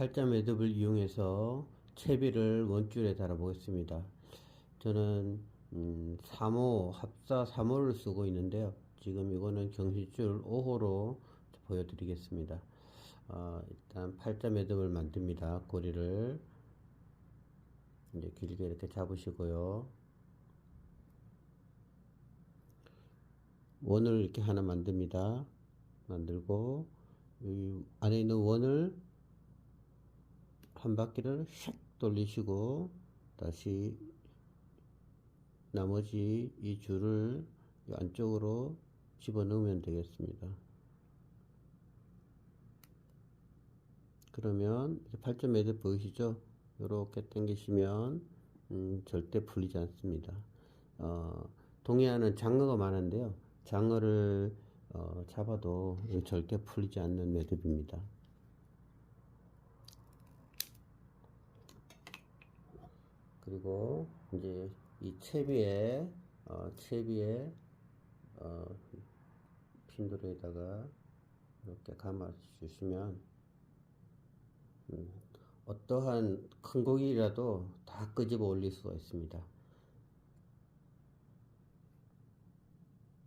팔자 매듭을 이용해서 채비를 원줄에 달아 보겠습니다. 저는 음, 3호 합사 3호를 쓰고 있는데요. 지금 이거는 경시줄 5호로 보여드리겠습니다. 어, 일단 팔자 매듭을 만듭니다. 고리를 이제 길게 이렇게 잡으시고요. 원을 이렇게 하나 만듭니다. 만들고 이 안에 있는 원을 한 바퀴를 샥 돌리시고 다시 나머지 이 줄을 이 안쪽으로 집어넣으면 되겠습니다. 그러면 팔점 매듭 보이시죠? 이렇게 당기시면 음, 절대 풀리지 않습니다. 어, 동해안은 장어가 많은데요. 장어를 어, 잡아도 절대 풀리지 않는 매듭입니다. 그리고 이제 이 채비에 어, 채비에 어, 핀도로에다가 이렇게 감아 주시면 음, 어떠한 큰 고기라도 다 끄집어 올릴 수가 있습니다.